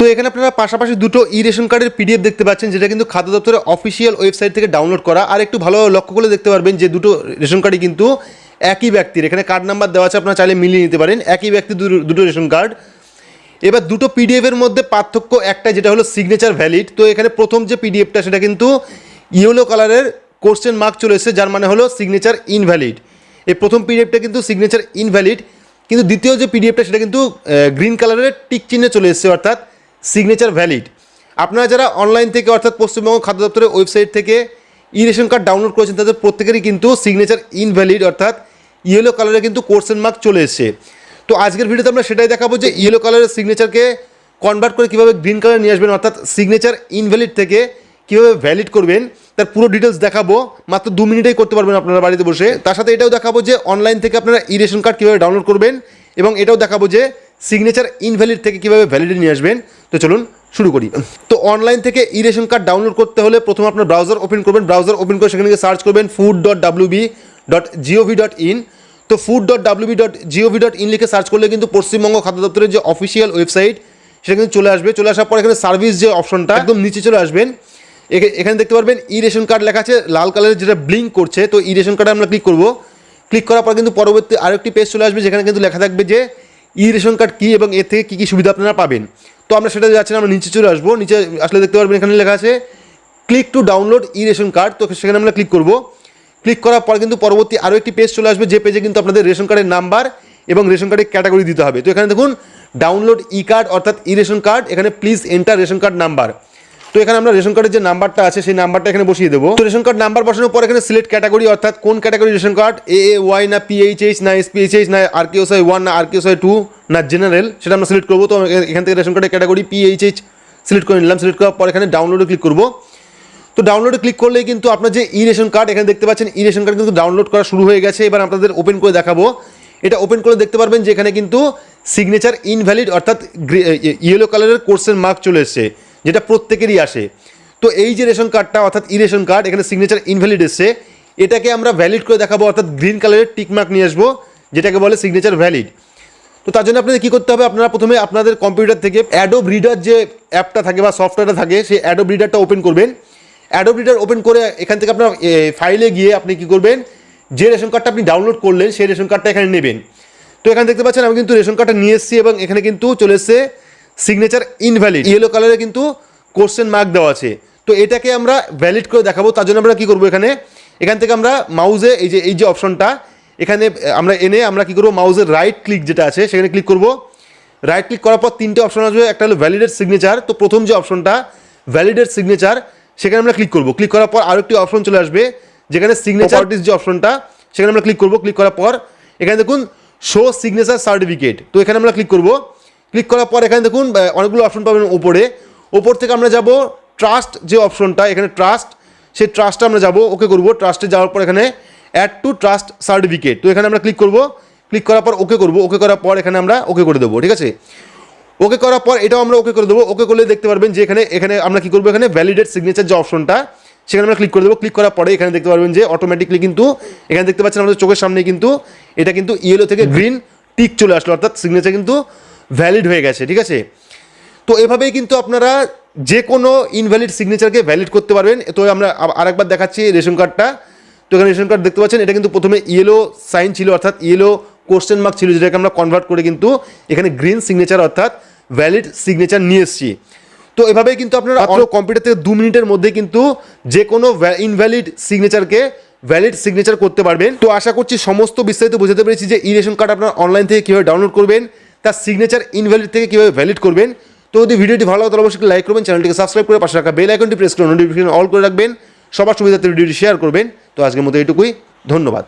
তো এখানে আপনারা পাশাপাশি দুটো ই রেশন কার্ডের পিডিএফ দেখতে পাচ্ছেন, যেটা কিন্তু খাদ্য দপ্তরের অফিসিয়াল ওয়েবসাইট থেকে ডাউনলোড করা। আর একটু ভালো লক্ষ্য করলে দেখতে পারবেন যে দুটো রেশন কার্ডই কিন্তু একই ব্যক্তির। এখানে কার্ড নাম্বার দেওয়া আছে, আপনারা চাইলে মিলিয়ে নিতে পারেন। একই ব্যক্তি দুটো- রেশন কার্ড এবার দুটো পিডিএফ এর মধ্যে পার্থক্য একটা যেটা হলো সিগনেচার ভ্যালিড তো এখানে প্রথম যে পিডিএফটা সেটা কিন্তু ইয়েলো কালারের কোশ্চেন মার্ক চলে এসেছে, যার মানে হলো সিগনেচার ইনভ্যালিড এই প্রথম পিডিএফটা কিন্তু সিগনেচার ইনভ্যালিড কিন্তু দ্বিতীয় যে পিডিএফটা সেটা কিন্তু গ্রিন কালারের টিক চিহ্নে চলে এসেছে, অর্থাৎ সিগনেচার ভ্যালিড আপনারা যারা অনলাইন থেকে অর্থাৎ পশ্চিমবঙ্গ খাদ্য দপ্তরের ওয়েবসাইট থেকে ই রেশন কার্ড ডাউনলোড করেছেন, তাদের প্রত্যেকেরই কিন্তু সিগনেচার ইনভ্যালিড অর্থাৎ ইয়েলো কালারে কিন্তু কোর্সেন মার্ক চলে এসেছে। তো আজকের ভিডিওতে আমরা সেটাই দেখাবো যে ইয়েলো কালারের সিগনেচারকে কনভার্ট করে কীভাবে গ্রিন কালার নিয়ে আসবেন, অর্থাৎ সিগনেচার ইনভ্যালিড থেকে কীভাবে ভ্যালিড করবেন, তার পুরো ডিটেলস দেখাবো। মাত্র দু মিনিটেই করতে পারবেন আপনারা বাড়িতে বসে। তার সাথে এটাও দেখাবো যে অনলাইন থেকে আপনারা ই রেশন কার্ড কীভাবে ডাউনলোড করবেন এবং এটাও দেখাবো যে সিগনেচার ইনভ্যালিড থেকে কীভাবে ভ্যালিডি নিয়ে আসবেন? তো চলুন শুরু করি। তো অনলাইন থেকে ই রেশন কার্ড ডাউনলোড করতে হলে প্রথমে আপনার ব্রাউজার ওপেন করবেন। ব্রাউজার ওপেন করে সেখানে সার্চ করবেন food dot WB dot GOV dot in তো food dot WB dot GOV dot in লিখে সার্চ করলে কিন্তু পশ্চিমবঙ্গ খাদ্য দপ্তরের যে অফিসিয়াল ওয়েবসাইট সেটা কিন্তু চলে আসবে। চলে আসার পর এখানে সার্ভিস যে অপশনটা একদম নিচে চলে আসবেন। এখে- এখানে দেখতে পারবেন ই রেশন কার্ড লেখা আছে, লাল কালারের যেটা ব্লিঙ্ক করছে। তো ই রেশন কার্ডে আমরা ক্লিক করব। ক্লিক করার পর কিন্তু পরবর্তী আরেকটি পেজ চলে আসবে, যেখানে কিন্তু লেখা থাকবে যে ই রেশন কার্ড কী এবং এর থেকে কী কী সুবিধা আপনারা পাবেন? তো আমরা সেটা যাচ্ছি আমরা নিচে চলে আসব। নিচে আসলে দেখতে পারবেন এখানে লেখা আছে click to download E ration card. তো সেখানে আমরা ক্লিক করব। ক্লিক করার পর কিন্তু পরবর্তী আরও একটি পেজ চলে আসবে, যে পেজে কিন্তু আপনাদের রেশন কার্ডের নাম্বার এবং রেশন কার্ডের ক্যাটাগরি দিতে হবে। তো এখানে দেখুন ডাউনলোড ই কার্ড অর্থাৎ ই রেশন কার্ড, এখানে please enter ration card number তো এখানে আমরা রেশন কার্ডের যে নাম্বারটা আছে, সেই নাম্বারটা এখানে বসিয়ে দেবো। তো রেশন কার্ড নাম্বার বসানোর পর এখানে সিলেক্ট ক্যাটাগরি অর্থাৎ কোন category ration card A A Y না পিএইচএইচ না এসপিএইচএইচ না আর কিউসাই ওয়ান না আর কিউসাই টু না জেনারেল সেটা আমরা সিলেক্ট করব। তো এখান থেকে রেশন কার্ডের ক্যাটাগরি পিএইচএইচ সিলেক্ট করে নিলাম। সিলেক্ট করার পর এখানে ডাউনলোডে ক্লিক করব। তো ডাউনলোডে ক্লিক করলেই কিন্তু আপনার যে ই রেশন কার্ড এখানে দেখতে পাচ্ছেন ই রেশন কার্ড কিন্তু ডাউনলোড করা শুরু হয়ে গেছে। এবার আপনাদের ওপেন করে দেখাবো। এটা ওপেন করে দেখতে পারবেন যে এখানে কিন্তু সিগনেচার ইনভ্যালিড অর্থাৎ ইয়েলো কালারের কোর্সের মার্ক চলে এসছে। যেটা প্রত্যেকেরই আসে। তো এই যে রেশন কার্ডটা, অর্থাৎ ই রেশন কার্ড, এখানে সিগনেচার ইনভ্যালিড এসছে। এটাকে আমরা ভ্যালিড করে দেখাবো, অর্থাৎ গ্রিন কালারের টিকমার্ক নিয়ে আসব, যেটাকে বলে সিগনেচার ভ্যালিড তো তার জন্য আপনাদের কী করতে হবে? আপনারা প্রথমে আপনাদের কম্পিউটার থেকে অ্যাডোব রিডার যে অ্যাপটা থাকে বা সফটওয়্যারটা থাকে সেই অ্যাডোব রিডারটা ওপেন করবেন। অ্যাডোব রিডার ওপেন করে এখান থেকে আপনার ফাইলে গিয়ে আপনি কি করবেন? যে রেশন কার্ডটা আপনি ডাউনলোড করলেন, সেই রেশন কার্ডটা এখানে নেবেন। তো এখানে দেখতে পাচ্ছেন, আমি কিন্তু রেশন কার্ডটা নিয়ে এসেছি এবং এখানে কিন্তু চলে এসছে সিগনেচার ইনভ্যালিড ইয়েলো কালারে কিন্তু কোশ্চেন মার্ক দেওয়া আছে। তো এটাকে আমরা ভ্যালিড করে দেখাবো তার জন্য আমরা কী করব এখানে? এখান থেকে আমরা মাউজে এই যে এই যে অপশনটা এখানে আমরা এনে আমরা কী করব? মাউজের রাইট ক্লিক যেটা আছে সেখানে ক্লিক করব। রাইট ক্লিক করার পর তিনটে অপশন আসবে একটা হলো ভ্যালিডেট সিগনেচার তো প্রথম যে অপশনটা ভ্যালিডেট সিগনেচার সেখানে আমরা ক্লিক করব। ক্লিক করার পর আরও একটি অপশন চলে আসবে যেখানে সিগনেচার যে অপশনটা সেখানে আমরা ক্লিক করব। ক্লিক করার পর এখানে দেখুন শো সিগনেচার সার্টিফিকেট তো এখানে আমরা ক্লিক করব। ক্লিক করার পর এখানে দেখুন অনেকগুলো অপশন পাবেন উপরে। ওপর থেকে আমরা যাব ট্রাস্ট যে অপশনটা এখানে ট্রাস্ট সেই ট্রাস্টে আমরা যাব ওকে করব। ট্রাস্টে যাওয়ার পর এখানে অ্যাড টু ট্রাস্ট সার্টিফিকেট তো এখানে আমরা ক্লিক করব ক্লিক করার পর ওকে করব ওকে করার পর এখানে আমরা ওকে করে দেবো, ঠিক আছে? ওকে করার পর এটাও আমরা ওকে করে দেবো। ওকে করলে দেখতে পারবেন যে এখানে এখানে আমরা কি করব, এখানে ভ্যালিডেট সিগনেচার যে অপশনটা সেখানে আমরা ক্লিক করে দেবো। ক্লিক করার পরে এখানে দেখতে পারবেন যে অটোমেটিকলি কিন্তু এখানে দেখতে পাচ্ছেন আমাদের চোখের সামনে কিন্তু, এটা কিন্তু ইয়েলো থেকে গ্রিন টিক চলে আসলো, অর্থাৎ সিগনেচার কিন্তু ভ্যালিড হয়ে গেছে ঠিক আছে? তো এভাবেই কিন্তু আপনারা যে কোনো ইনভ্যালিড সিগনেচারকে ভ্যালিড করতে পারবেন। তো আমরা আরেকবার দেখাচ্ছি রেশন কার্ডটা। তো এখানে রেশন কার্ড দেখতে পাচ্ছেন এটা কিন্তু প্রথমে ইয়েলো সাইন ছিল অর্থাৎ ইয়েলো কোশ্চেন মার্ক ছিল যেটাকে আমরা কনভার্ট করে কিন্তু এখানে গ্রিন সিগনেচার অর্থাৎ ভ্যালিড সিগনেচার নিয়ে এসেছি। তো এভাবেই কিন্তু আপনারা মাত্র কম্পিউটার থেকে দু মিনিটের মধ্যে কিন্তু যে কোনো ইনভ্যালিড সিগনেচারকে ভ্যালিড সিগনেচার করতে পারবেন। তো আশা করছি সমস্ত বিস্তারিত বোঝাতে পেরেছি যে ই রেশন কার্ড আপনার অনলাইন থেকে কীভাবে ডাউনলোড করবেন। তার সিগনেচার ইনভ্যালিড থেকে কীভাবে ভ্যালিড করবেন? তো যদি ভিডিওটি ভালো লাগে তাহলে অবশ্যই লাইক করবেন, চ্যানেলটিকে সাবস্ক্রাইব করে পাশে রাখা বেল আইকনটি প্রেস করে নোটিফিকেশন অল করে রাখবেন। সবার সুবিধাতে ভিডিওটি শেয়ার করবেন। তো আজকের মতো এটুকুই ধন্যবাদ।